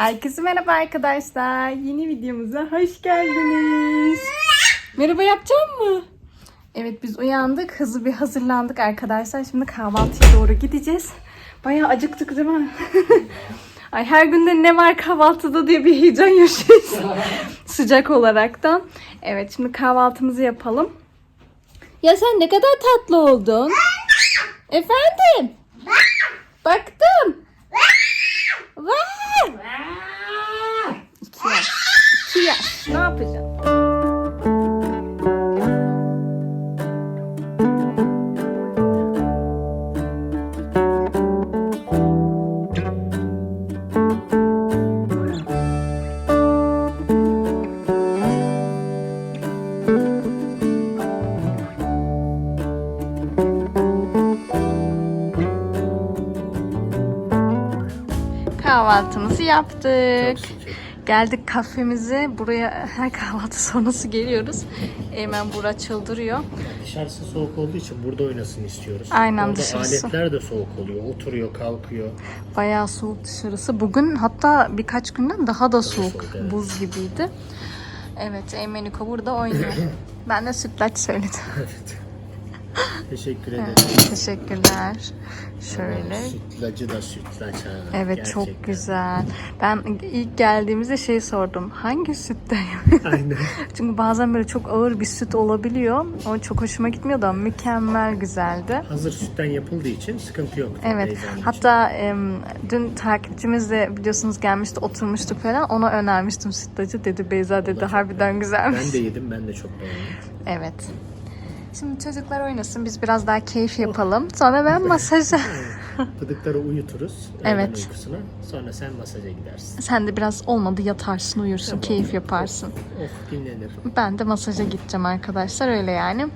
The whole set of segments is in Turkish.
Herkese merhaba arkadaşlar. Yeni videomuza hoş geldiniz. Merhaba yapacağım mı? Evet biz uyandık. Hızlı bir hazırlandık arkadaşlar. Şimdi kahvaltıya doğru gideceğiz. Bayağı acıktık değil mi? Ay her günde ne var kahvaltıda diye bir heyecan yaşıyoruz. Sıcak olaraktan. Evet şimdi kahvaltımızı yapalım. Ya sen ne kadar tatlı oldun. Efendim? Baktım. Var. İki yaş. İki yaş. Ne yapacaksın? Yaptık. Geldik kafemize. Buraya her kahvaltı sonrası geliyoruz. Eymen bura çıldırıyor. Dışarısı soğuk olduğu için burada oynasın istiyoruz. Aynen, Orada dışarısı. aletler de soğuk oluyor. Oturuyor, kalkıyor. Bayağı soğuk dışarısı. Bugün hatta birkaç günden daha da soğuk. soğuk, evet. Buz gibiydi. Evet Eymeniko burada oynuyor. ben de sütlaç söyledim. Evet. Teşekkür ederim. Teşekkürler. Şöyle. Sütlacı da sütlaç ha. Evet Gerçekten. çok güzel. Ben ilk geldiğimizde şey sordum. Hangi sütten? Aynen. Çünkü bazen böyle çok ağır bir süt olabiliyor. O çok hoşuma gitmiyordu ama mükemmel güzeldi. Hazır sütten yapıldığı için sıkıntı yok. Evet. Hatta em, dün takipçimiz de biliyorsunuz gelmişti oturmuştuk falan. Ona önermiştim sütlacı dedi. Beyza dedi harbiden güzelmiş. Ben de yedim, ben de çok beğendim. Evet. Şimdi çocuklar oynasın. Biz biraz daha keyif yapalım. Sonra ben masaja. Pıdıkları uyuturuz. öğlen Evet. Uykusuna. Sonra sen masaja gidersin. Sen de biraz olmadı yatarsın, uyursun, Tamam. keyif yaparsın. Of dinlenir. Ben de masaja gideceğim arkadaşlar öyle yani.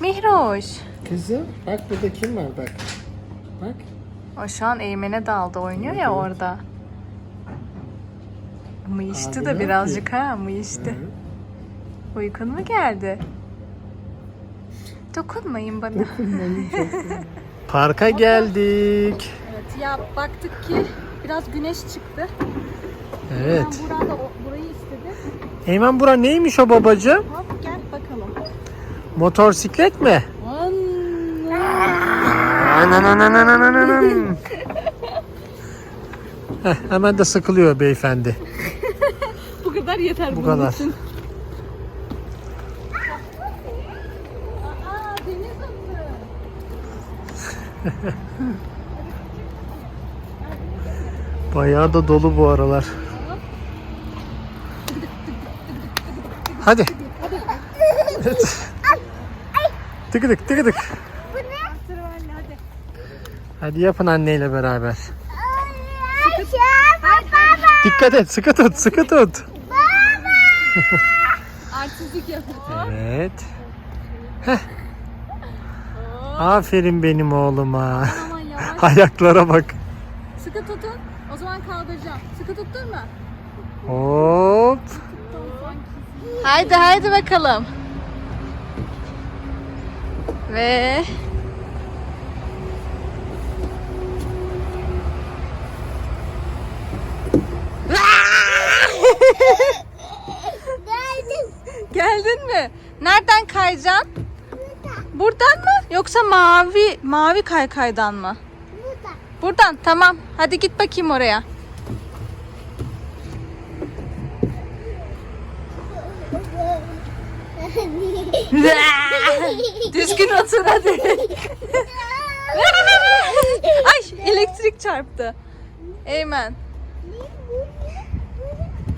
Mihroş. Kızım bak burada kim var bak. Bak. O şu an Eymen'e daldı oynuyor ya orada. Mıyıştı Abi da birazcık ha mıyıştı. Uykun mu geldi? Dokunmayın bana. Parka geldik. Evet ya baktık ki biraz güneş çıktı. Evet. Ben burada o- burayı istedi. Eymen bura neymiş o babacığım? Hop gel bakalım. Motorsiklet mi? Anne. Heh, hemen de sıkılıyor beyefendi. Bu kadar yeter Bu bunun kadar. için. Bayağı da dolu bu aralar. Hadi. Evet. Tıkıdık tıkıdık. Hadi. Yapın anneyle beraber. Dikkat et sıkı tut sıkı tut. Artistlik yapın. Evet. Aferin benim oğluma. Yavaş. Ayaklara bak. Sıkı tutun. O zaman kaldıracağım. Sıkı tuttun mu? Hop. Haydi haydi bakalım. Ve geldin mi? Nereden kayacaksın? Buradan mı? Yoksa mavi mavi kaykaydan mı? Burada. Buradan tamam. Hadi git bakayım oraya. Düzgün otur hadi. Ay elektrik çarptı. Eymen.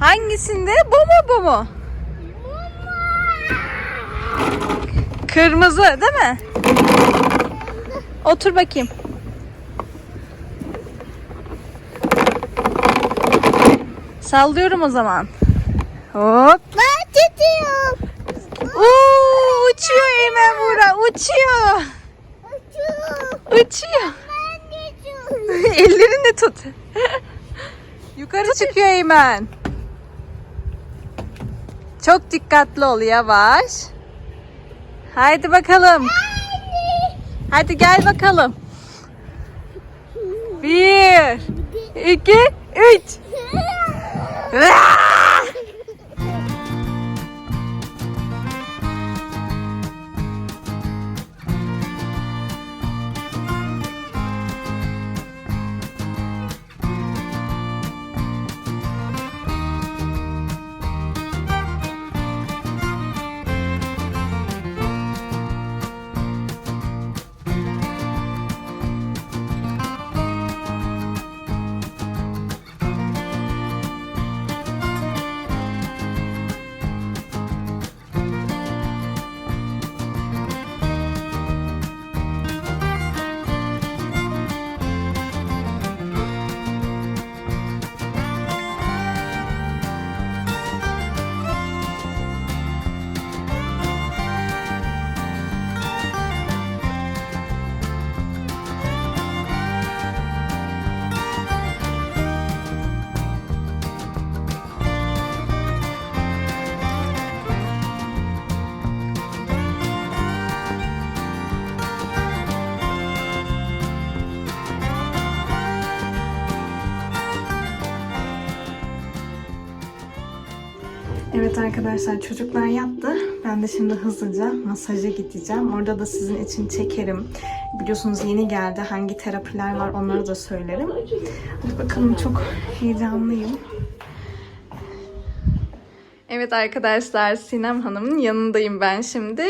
Hangisinde? Bu mu bu mu? Kırmızı değil mi? Otur bakayım. Sallıyorum o zaman. Hop. Ben tutuyorum. Oo, uçuyor Eymen Buğra. Uçuyor. Uçuyor. Tutuyorum. Ellerini tut. Yukarı çıkıyor Eymen. Çok dikkatli ol yavaş. Haydi bakalım. Hadi gel bakalım. Bir, iki, üç. Evet arkadaşlar çocuklar yattı. Ben de şimdi hızlıca masaja gideceğim. Orada da sizin için çekerim. Biliyorsunuz yeni geldi. Hangi terapiler var onları da söylerim. Hadi bakalım çok heyecanlıyım. Evet arkadaşlar Sinem Hanım'ın yanındayım ben şimdi.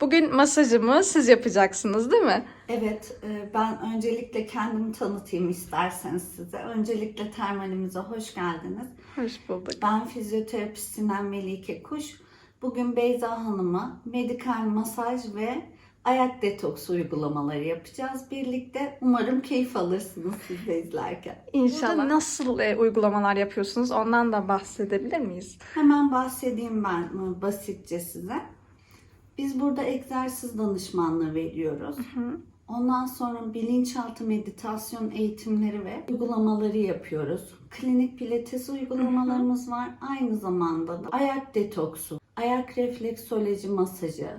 Bugün masajımı siz yapacaksınız değil mi? Evet, e, ben öncelikle kendimi tanıtayım isterseniz size. Öncelikle termalimize hoş geldiniz. Hoş bulduk. Ben fizyoterapist Sinem Melike Kuş. Bugün Beyza Hanım'a medikal masaj ve ayak detoksu uygulamaları yapacağız birlikte. Umarım keyif alırsınız siz de izlerken. İnşallah. nasıl e, uygulamalar yapıyorsunuz ondan da bahsedebilir miyiz? Hemen bahsedeyim ben e, basitçe size. Biz burada egzersiz danışmanlığı veriyoruz. Ondan sonra bilinçaltı meditasyon eğitimleri ve uygulamaları yapıyoruz. Klinik pilates uygulamalarımız var. Aynı zamanda da ayak detoksu, ayak refleksoloji masajı,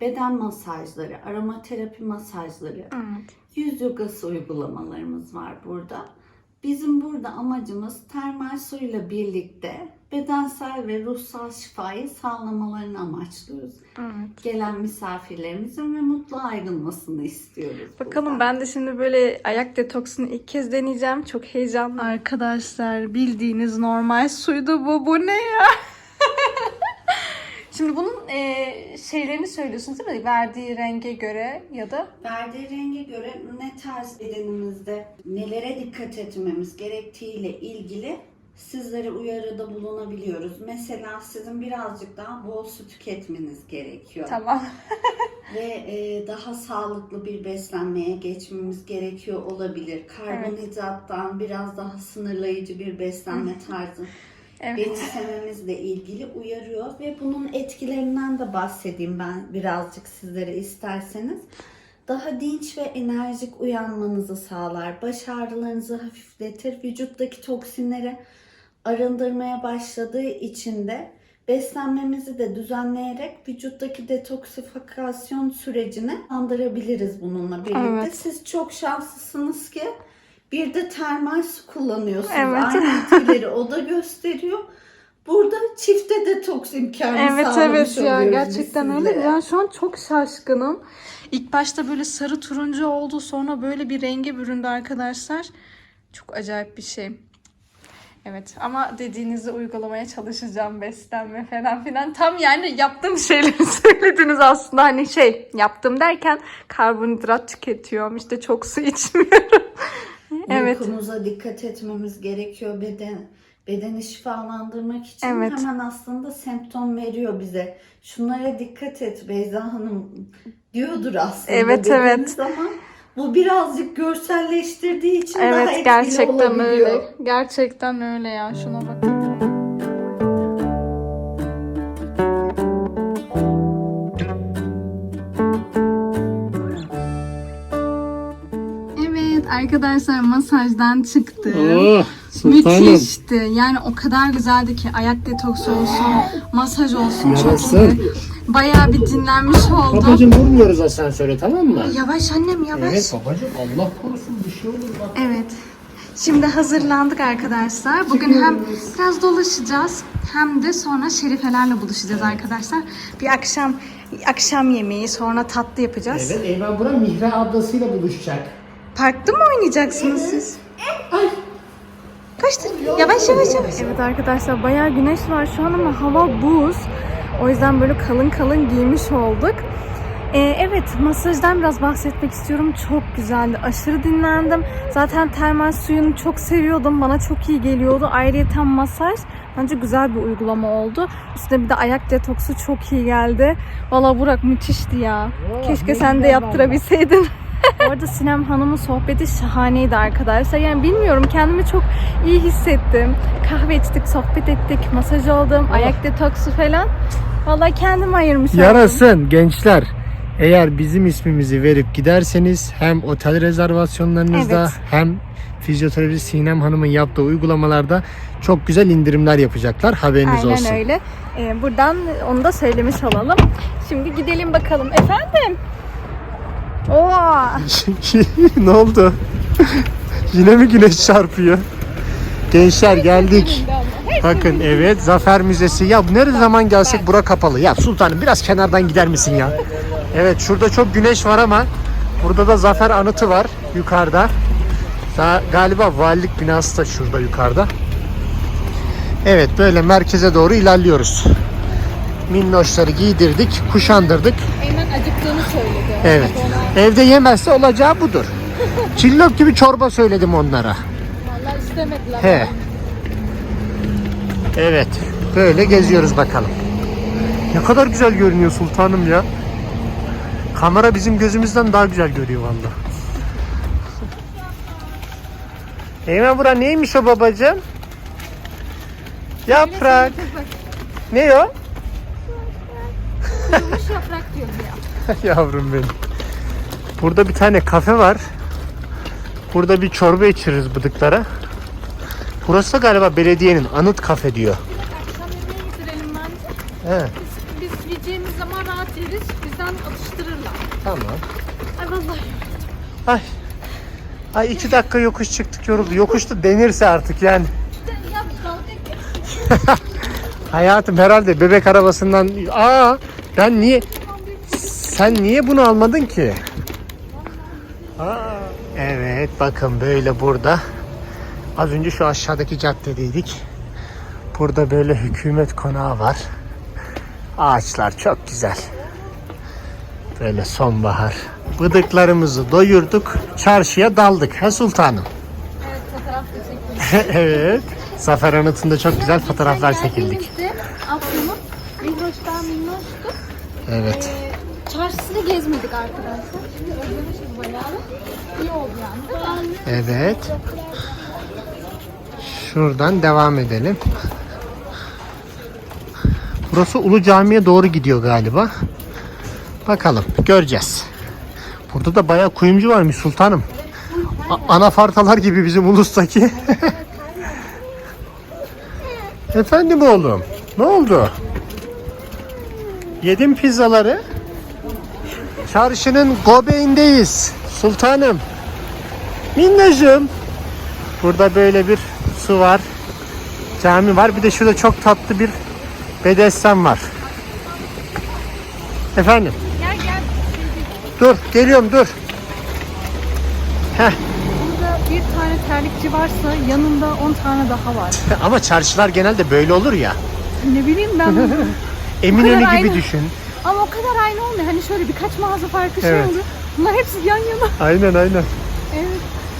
beden masajları, aromaterapi masajları, Evet. yüz yogası uygulamalarımız var burada. Bizim burada amacımız termal suyla birlikte bedensel ve ruhsal şifayı sağlamalarını amaçlıyoruz. Evet. Gelen misafirlerimizin ve mutlu ayrılmasını istiyoruz. Bakalım buradan. ben de şimdi böyle ayak detoksunu ilk kez deneyeceğim. Çok heyecanlı. Arkadaşlar bildiğiniz normal suydu bu. Bu ne ya? şimdi bunun e, şeylerini söylüyorsunuz değil mi? Verdiği renge göre ya da Verdiği renge göre ne tarz bedenimizde nelere dikkat etmemiz gerektiğiyle ilgili sizlere uyarıda bulunabiliyoruz. Mesela sizin birazcık daha bol su tüketmeniz gerekiyor. tamam. Ve e, daha sağlıklı bir beslenmeye geçmemiz gerekiyor olabilir. Karbonhidrattan biraz daha sınırlayıcı bir beslenme tarzı Evet. benimsememizle ilgili uyarıyor ve bunun etkilerinden de bahsedeyim ben birazcık sizlere isterseniz. Daha dinç ve enerjik uyanmanızı sağlar, baş ağrılarınızı hafifletir, vücuttaki toksinleri arındırmaya başladığı için de beslenmemizi de düzenleyerek vücuttaki detoksifikasyon sürecini andırabiliriz bununla birlikte. Evet. Siz çok şanslısınız ki bir de termal su kullanıyorsunuz. Evet. Aynı etkileri o da gösteriyor. Burada çifte detoks imkanı Evet sağlamış evet ya oluyoruz biz gerçekten öyle. Ben şu an çok şaşkınım. İlk başta böyle sarı turuncu oldu sonra böyle bir renge büründü arkadaşlar. Çok acayip bir şey. Evet ama dediğinizi uygulamaya çalışacağım beslenme falan filan. Tam yani yaptığım şeyleri söylediniz aslında. Hani şey yaptım derken karbonhidrat tüketiyorum işte çok su içmiyorum. evet. Uykumuza dikkat etmemiz gerekiyor beden bedeni şifalandırmak için Evet. hemen aslında semptom veriyor bize. Şunlara dikkat et Beyza Hanım diyordur aslında. Evet, dediğiniz Ama bu birazcık görselleştirdiği için daha Evet etkili gerçekten olabiliyor. öyle. Gerçekten öyle ya. Şuna bakın. Arkadaşlar masajdan çıktı. Oh sultanım. Müthişti. Yani o kadar güzeldi ki ayak detoksu olsun, masaj olsun çok iyi. Bayağı bir dinlenmiş oldum. Babacım vurmuyoruz asansöre tamam mı? Yavaş annem yavaş. Evet babacım Allah korusun bir şey olur bak. Evet. Şimdi hazırlandık arkadaşlar. Bugün hem biraz dolaşacağız hem de sonra şerifelerle buluşacağız arkadaşlar. Bir akşam akşam yemeği sonra tatlı yapacağız. Evet Eyvah Bura Mihra ablasıyla buluşacak. Parkta mı oynayacaksınız siz? Kaçtır. Yavaş yavaş yavaş. Evet arkadaşlar bayağı güneş var şu an ama hava buz. O yüzden böyle kalın kalın giymiş olduk. Ee, evet masajdan biraz bahsetmek istiyorum. Çok güzeldi. Aşırı dinlendim. Zaten termal suyunu çok seviyordum. Bana çok iyi geliyordu. Ayrıca masaj bence güzel bir uygulama oldu. Üstüne bir de ayak detoksu çok iyi geldi. Valla Burak müthişti ya. Oh, Keşke sen de yaptırabilseydin. Bu arada Sinem Hanım'ın sohbeti şahaneydi arkadaşlar. Yani bilmiyorum kendimi çok iyi hissettim. Kahve içtik, sohbet ettik, masaj oldum, ayak detoksu falan. Vallahi kendimi ayırmış oldum. Yarasın gençler. Eğer bizim ismimizi verip giderseniz hem otel rezervasyonlarınızda Evet. hem fizyoterapist Sinem Hanım'ın yaptığı uygulamalarda çok güzel indirimler yapacaklar. Haberiniz Aynen olsun. öyle. Ee, buradan onu da söylemiş olalım. Şimdi gidelim bakalım. Efendim? Oo, ne oldu? Yine mi güneş çarpıyor? Gençler geldik. Bakın evet Zafer Müzesi. Ya ne zaman gelsek bura kapalı. Ya sultanım biraz kenardan gider misin ya? Evet şurada çok güneş var ama burada da Zafer Anıtı var yukarıda. Daha galiba valilik binası da şurada yukarıda. Evet böyle merkeze doğru ilerliyoruz. Minnoşları giydirdik, kuşandırdık. Eymen acıktığını söyledi. Evet. Evde yemezse olacağı budur. Cillop gibi çorba söyledim onlara. Vallahi istemediler. He. Evet. Böyle geziyoruz bakalım. Ne kadar güzel görünüyor sultanım ya. Kamera bizim gözümüzden daha güzel görüyor valla. Eymen bura neymiş o babacığım? Yaprak. Ne o? Kurumuş yaprak diyor ya. Yavrum benim. Burada bir tane kafe var. Burada bir çorba içiriz bıdıklara. Burası da galiba belediyenin anıt kafe diyor. Akşam yemeğe getirelim bence. He, Biz, biz yiyeceğimiz zaman rahat yeriz. Bizden atıştırırlar. tamam. Ay vallahi. Ay. Ay iki dakika yokuş çıktık yoruldu. Yokuşta denirse artık yani. Ya dalga. Hayatım herhalde bebek arabasından... Aa ben niye... Sen niye bunu almadın ki? Aa, evet bakın böyle burada. Az önce şu aşağıdaki caddedeydik. Burada böyle hükümet konağı var. Ağaçlar çok güzel. Böyle sonbahar. Bıdıklarımızı doyurduk. Çarşıya daldık. He sultanım? Evet fotoğraf da çektim. evet. Zafer Anıtı'nda çok güzel fotoğraflar çekildik. Geldiğimizde Afyon'un Minnoş'tan Minnoş'tu. Evet. Ee, çarşısını gezmedik arkadaşlar. Şimdi bayağı. İyi oldu yani. Evet. Şuradan devam edelim. Burası Ulu Cami'ye doğru gidiyor galiba. Bakalım göreceğiz. Burada da bayağı kuyumcu varmış sultanım. A- anafartalar gibi bizim ulustaki. Efendim oğlum. Ne oldu? Yedim pizzaları. Çarşının göbeğindeyiz. Sultanım. Minnacığım. Burada böyle bir su var. Cami var. Bir de şurada çok tatlı bir bedesten var. Efendim. Gel gel. Dur. Geliyorum dur. Heh. Burada bir tane terlikçi varsa yanında 10 tane daha var. Ama çarşılar genelde böyle olur ya. Ne bileyim ben. Eminönü gibi aynı. düşün. Ama o kadar aynı olmuyor. Hani şöyle birkaç mağaza farkı şey Evet. oluyor. Bunlar hepsi yan yana. Aynen aynen. Evet.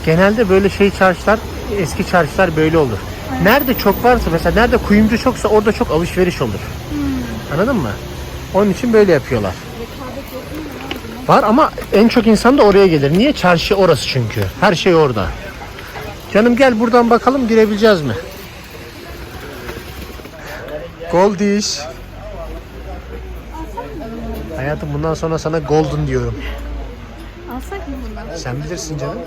Genelde böyle şey çarşılar, eski çarşılar böyle olur. Nerede çok varsa mesela nerede kuyumcu çoksa orada çok alışveriş olur. Anladın mı? Onun için böyle yapıyorlar. Var ama en çok insan da oraya gelir. Niye? Çarşı orası çünkü. Her şey orada. Canım gel buradan bakalım girebileceğiz mi? Goldish. Hayatım bundan sonra sana golden diyorum. Alsak mı bundan? Sen bilirsin canım.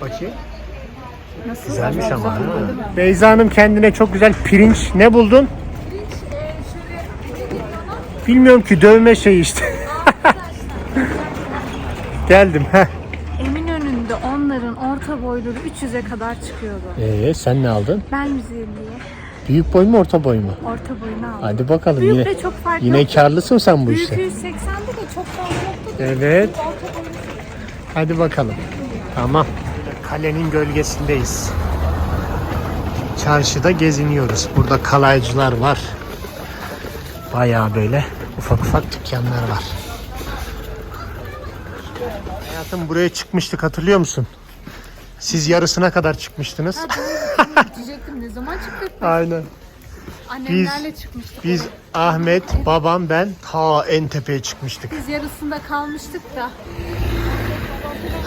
Bakayım. Nasıl? Güzelmiş ama. ha. Beyza Hanım kendine çok güzel pirinç ne buldun? Bilmiyorum ki dövme şey işte. Geldim. Heh. Eminönü'nde onların orta boy boyları 300'e kadar çıkıyordu. Ee, sen ne aldın? Ben 150'ye Büyük boy mu orta boy mu? orta boyunu aldım. Hadi bakalım Büyük yine de çok farklı. yine karlısın sen bu Büyük işte. 180'de de çok fazla yoktu. Evet. Orta boyunu Hadi bakalım. Tamam. Kalenin gölgesindeyiz. Çarşıda geziniyoruz. Burada kalaycılar var. Bayağı böyle ufak ufak dükkanlar var. Hayatım buraya çıkmıştık hatırlıyor musun? Siz yarısına kadar çıkmıştınız. Diyecektim ne zaman çıktık? Aynen. Annemlerle çıkmıştık. Biz Ahmet, babam, ben ta en tepeye çıkmıştık. Biz yarısında kalmıştık da.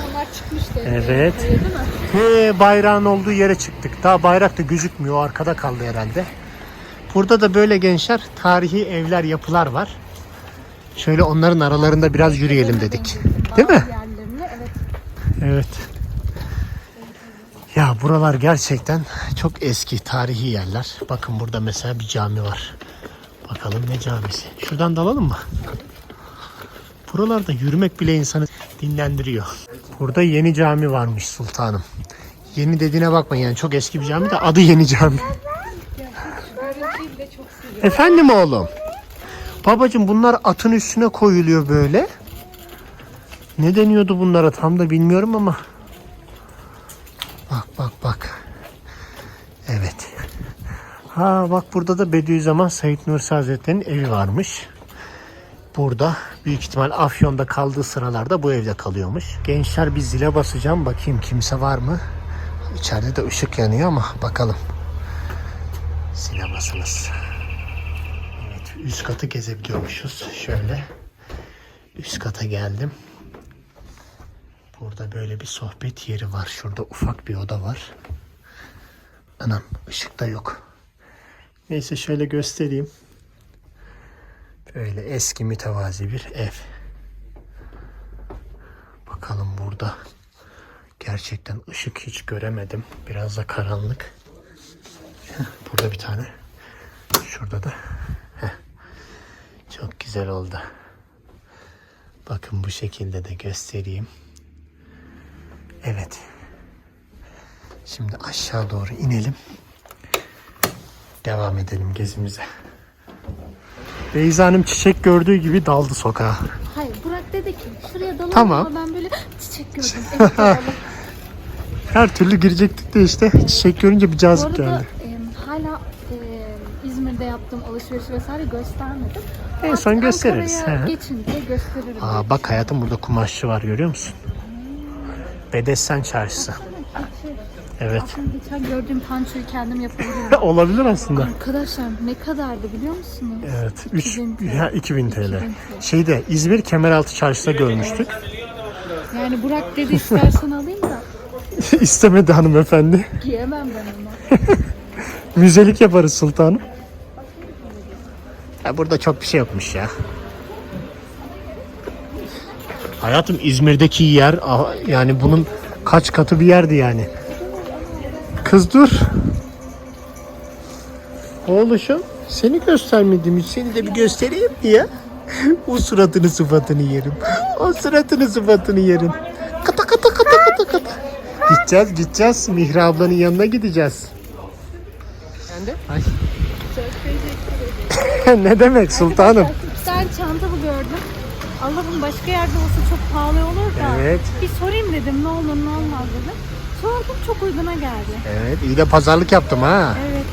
Onlar çıkmıştı. Evet. He, bayrağın olduğu yere çıktık. Daha bayrak da gözükmüyor. Arkada kaldı herhalde. Burada da böyle gençler tarihi evler, yapılar var. Şöyle onların aralarında biraz yürüyelim dedik. Değil mi? Evet. Ya buralar gerçekten çok eski tarihi yerler. Bakın burada mesela bir cami var. Bakalım ne camisi. Şuradan dalalım mı? Buralarda yürümek bile insanı dinlendiriyor. Burada yeni cami varmış sultanım. Yeni dediğine bakmayın yani çok eski bir cami de adı yeni cami. Efendim oğlum. Babacım bunlar atın üstüne koyuluyor böyle. Ne deniyordu bunlara tam da bilmiyorum ama. Bak bak bak. Evet. Ha bak burada da Bediüzzaman Said Nursi Hazretleri'nin evi varmış. Burada büyük ihtimal Afyon'da kaldığı sıralarda bu evde kalıyormuş. Gençler bir zile basacağım bakayım kimse var mı? İçeride de ışık yanıyor ama bakalım. Zile basınız. Evet üst katı gezebiliyormuşuz. Şöyle. Üst kata geldim. Burada böyle bir sohbet yeri var. Şurada ufak bir oda var. Anam ışık da yok. Neyse şöyle göstereyim. Böyle eski mütevazi bir ev. Bakalım burada. Gerçekten ışık hiç göremedim. Biraz da karanlık. Burada bir tane. Şurada da. Çok güzel oldu. Bakın bu şekilde de göstereyim. Evet. Şimdi aşağı doğru inelim. Devam edelim gezimize. Beyza Hanım çiçek gördüğü gibi daldı sokağa. Hayır Burak dedi ki şuraya dalalım Tamam. ama ben böyle çiçek gördüm. Evet, dalalım. Her türlü girecektik de işte çiçek görünce bir Bu cazip arada geldi. e, hala e, İzmir'de yaptığım alışveriş vesaire göstermedim. En Artık son gösteririz. Ankara'ya geçince gösteririm. Aa bak hayatım burada kumaşçı var görüyor musun? Bedesten çarşısı. Evet. Aslında geçen gördüğüm pançoyu kendim yapabilirim. Olabilir aslında. Arkadaşlar ne kadardı biliyor musunuz? Evet. 3 2000 TL. ya 2000 TL. 2000 TL. Şeyde İzmir Kemeraltı Çarşısı'da görmüştük. Yani Burak dedi istersen alayım da İstemedi hanımefendi. giyemem ben onu. Müzelik yaparız sultanım. Ya burada çok bir şey yokmuş ya. Hayatım İzmir'deki yer ah, yani bunun kaç katı bir yerdi yani. Kız dur. Oğluşum seni göstermedim hiç. Seni de bir göstereyim mi ya? o suratını sıfatını yerim. O suratını sıfatını yerim. Kata kata kata kata kata. Gideceğiz gideceğiz. Mihra ablanın yanına gideceğiz. Ay. ne demek sultanım? Bir tane çanta bu gördüm. Allah'ım başka yerde olsa çok pahalı olur da. Evet. Bir sorayım dedim ne olur ne olmaz dedim. Sordum çok uyguna geldi. Evet iyi de pazarlık yaptım ha. Evet.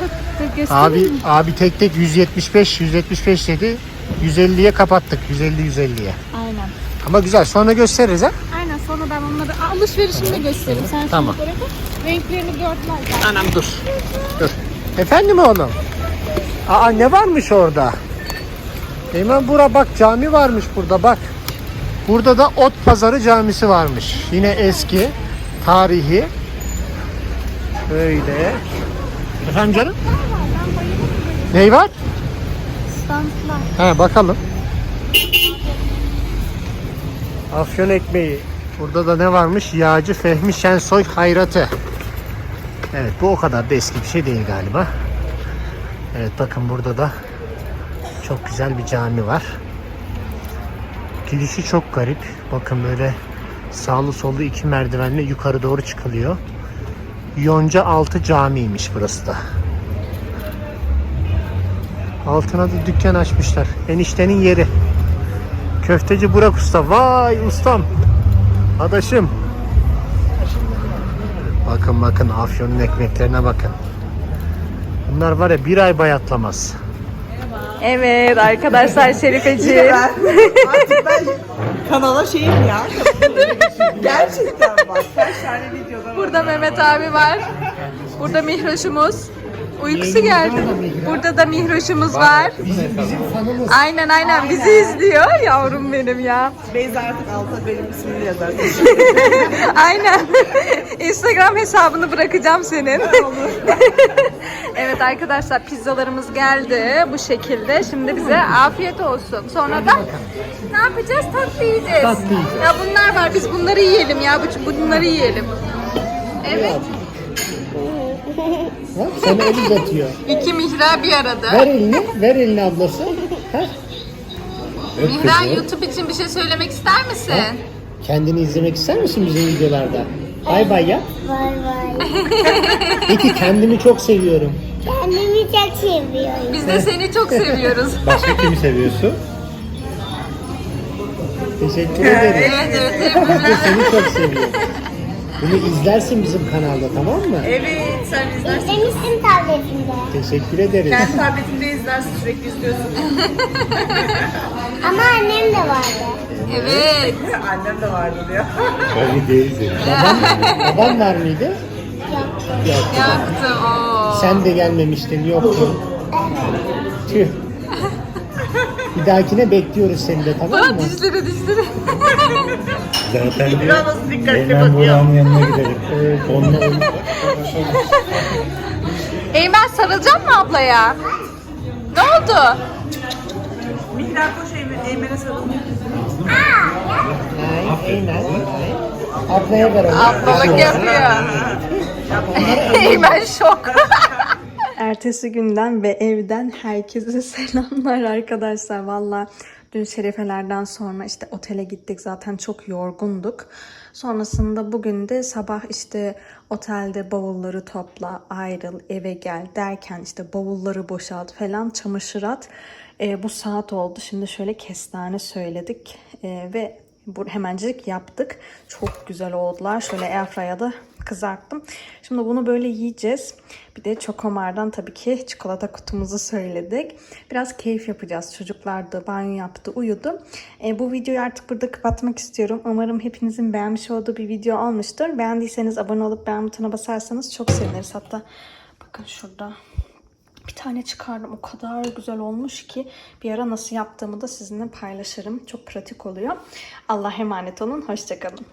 Çok da göstereyim Abi mi? abi tek tek 175 175 dedi. 150'ye kapattık. 150 150'ye. Aynen. Ama güzel sonra gösteririz ha. Aynen sonra ben onları Aa, alışverişimi de göstereyim. Sen Tamam. şimdi bırakın. Renklerini gördüler zaten. Anam dur. Dur. Efendim oğlum? Aa ne varmış orada? Hemen bura bak cami varmış burada bak. Burada da Ot Pazarı Camisi varmış. Yine eski, tarihi. Böyle. Efendim canım? Ney var? Standlar. He bakalım. Afyon ekmeği. Burada da ne varmış? Yağcı Fehmi Şensoy Hayratı. Evet bu o kadar da eski bir şey değil galiba. Evet bakın burada da çok güzel bir cami var. Girişi çok garip. Bakın böyle Sağlı sollu iki merdivenle yukarı doğru çıkılıyor. Yonca Altı Cami'ymiş burası da. Altına da dükkan açmışlar. Eniştenin yeri. Köfteci Burak Usta. Vay ustam. Adaşım. Bakın bakın Afyon'un ekmeklerine bakın. Bunlar var ya bir ay bayatlamaz. Evet arkadaşlar Şerifeciğim. Artık ben kanala şeyim ya. Gerçekten bak. Kaç tane videoda var. Burada Mehmet abi var. Burada Mihroş'umuz. Uykusu geldi. Burada da Mihroş'umuz var. Bizim, bizim fanımız. Aynen aynen bizi izliyor yavrum benim ya. Beyza artık altta benim ismimi yazar. Aynen. Instagram hesabını bırakacağım senin. evet arkadaşlar pizzalarımız geldi bu şekilde. Şimdi bize afiyet olsun. Sonra da ne yapacağız? Tatlı yiyeceğiz. Tatlı yiyeceğiz. Ya bunlar var. Biz bunları yiyelim ya. Bu- Bunları yiyelim. Evet. Ha, sana el uzatıyor. İki Mihra bir arada. Ver elini, ver elini ablası. Ha? Öp Mihra kızı. YouTube için bir şey söylemek ister misin? Kendini izlemek ister misin bizim videolarda? Bay bay ya. Bay bay. Peki kendimi çok seviyorum. Kendimi çok seviyorum. Biz de seni çok seviyoruz. Başka kimi seviyorsun? Teşekkür ederim. evet evet. De seni çok seviyorum. Bunu izlersin bizim kanalda tamam mı? evet sen izlersin. İzlemiştim tabletimde. Teşekkür ederim. Kendi tabletinde izlersin sürekli izliyorsun. Ama annem de vardı. Evet. Annem de vardı diyor. Tabii değilsin. Baban, baban var mıydı? Yok. Yaktı o. Sen de gelmemiştin, yoktun. Tüh. Bir dahakine bekliyoruz seni de tamam mı? dişleri dişleri. Zaten Biraz nasıl dikkatli Eymen bakıyor. Burak'ın yanına gidelim. Onunla Eymen sarılacak mı ablaya? Ne oldu? Mihra koş Eymen- Eymen'e sarılıyor. Ay, Eymen. Ablaya ver onu. Ablalık yapıyor. Eymen şok. Ertesi günden ve evden herkese selamlar arkadaşlar. Valla dün şerifelerden sonra işte otele gittik zaten çok yorgunduk. Sonrasında bugün de sabah işte otelde bavulları topla, ayrıl, eve gel derken işte bavulları boşalt falan çamaşır at. Ee, bu saat oldu. Şimdi şöyle kestane söyledik Ee, ve hemencik yaptık. Çok güzel oldular. Şöyle airfryer'da kızarttım. Şimdi bunu böyle yiyeceğiz. Bir de Çokomar'dan tabii ki çikolata kutumuzu söyledik. Biraz keyif yapacağız. Çocuklar da banyo yaptı, uyudu. E, bu videoyu artık burada kapatmak istiyorum. Umarım hepinizin beğenmiş olduğu bir video olmuştur. Beğendiyseniz abone olup beğen butonuna basarsanız çok seviniriz. Hatta bakın şurada bir tane çıkardım. O kadar güzel olmuş ki bir ara nasıl yaptığımı da sizinle paylaşırım. Çok pratik oluyor. Allah'a emanet olun. Hoşçakalın.